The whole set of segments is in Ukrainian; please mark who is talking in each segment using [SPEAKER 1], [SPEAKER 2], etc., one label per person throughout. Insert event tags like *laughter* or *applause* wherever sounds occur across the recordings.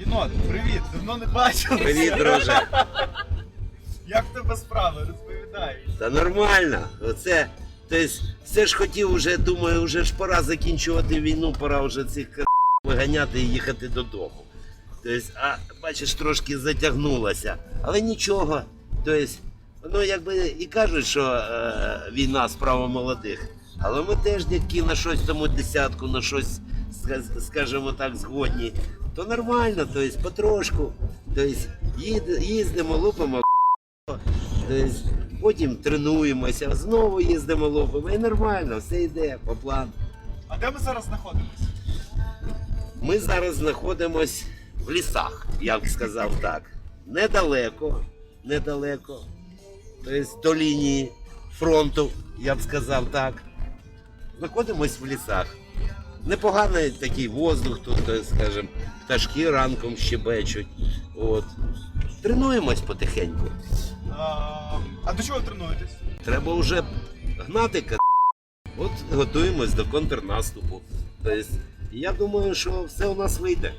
[SPEAKER 1] Єнот, привіт! Давно не бачилися.
[SPEAKER 2] Привіт, друже.
[SPEAKER 1] Як в тебе справи? Розповідай.
[SPEAKER 2] Та нормально. Оце. Тобто, все ж хотів уже, думаю, вже ж пора закінчувати війну, пора вже цих к*** виганяти і їхати додому. Тобто, а бачиш, трошки затягнулося. Але нічого. Тобто, ну якби і кажуть, що е, війна справа молодих. Але ми теж дядьки на щось тому десятку, на щось, скажімо так, згодні. То нормально, тобто потрошку. Тобто, їд- їздимо, лупимо Тобто, потім тренуємося, знову їздимо лопимо і нормально, все йде по плану.
[SPEAKER 1] А де ми зараз знаходимося?
[SPEAKER 2] Ми зараз знаходимось в лісах, я б сказав так. Недалеко, недалеко. Тобто до лінії фронту, я б сказав так. Знаходимось в лісах. Непоганий такий воздух тут, скажімо, пташки ранком щебечуть. От. Тренуємось потихеньку.
[SPEAKER 1] А, а до чого тренуєтесь?
[SPEAKER 2] Треба вже гнати ка. От готуємось до контрнаступу. Тобто, я думаю, що все у нас вийде.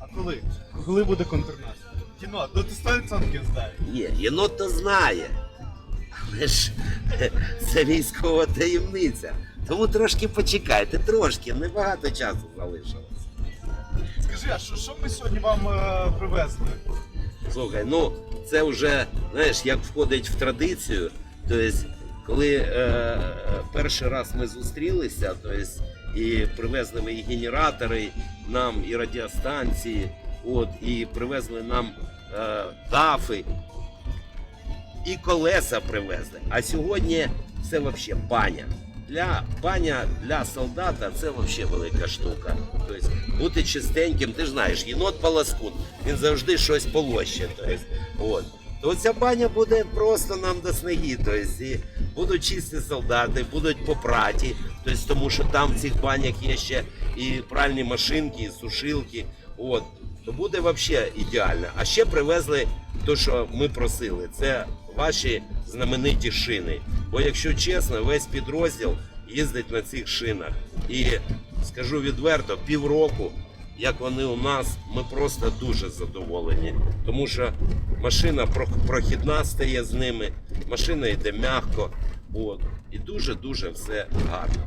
[SPEAKER 1] А коли? Коли буде контрнаступ? Єнот, ну ти 100% знаєш.
[SPEAKER 2] Ні, єнот то знає. Але ж *laughs* це військова таємниця. Тому трошки почекайте, трошки, небагато часу залишилось.
[SPEAKER 1] Скажи, а що, що ми сьогодні вам е, привезли?
[SPEAKER 2] Слухай, ну це вже, знаєш, як входить в традицію. Тобто, коли е, перший раз ми зустрілися, тобто, і привезли ми і генератори нам, і радіостанції, от, і привезли нам е, дафи, і колеса привезли. А сьогодні це взагалі баня. Для баня для солдата це взагалі велика штука. Тобто бути чистеньким, ти знаєш, єнот паласкун, він завжди щось полоще. Тобто, от. То ця баня буде просто нам до снаги. Тобто, будуть чисті солдати, будуть попраті, тобто, тому що там в цих банях є ще і пральні машинки, і сушилки. От. То буде взагалі ідеально. А ще привезли те, що ми просили. Це ваші знамениті шини. Бо, якщо чесно, весь підрозділ їздить на цих шинах. І скажу відверто, півроку, як вони у нас, ми просто дуже задоволені. Тому що машина прохідна стає з ними, машина йде м'яко. От. І дуже-дуже все гарно.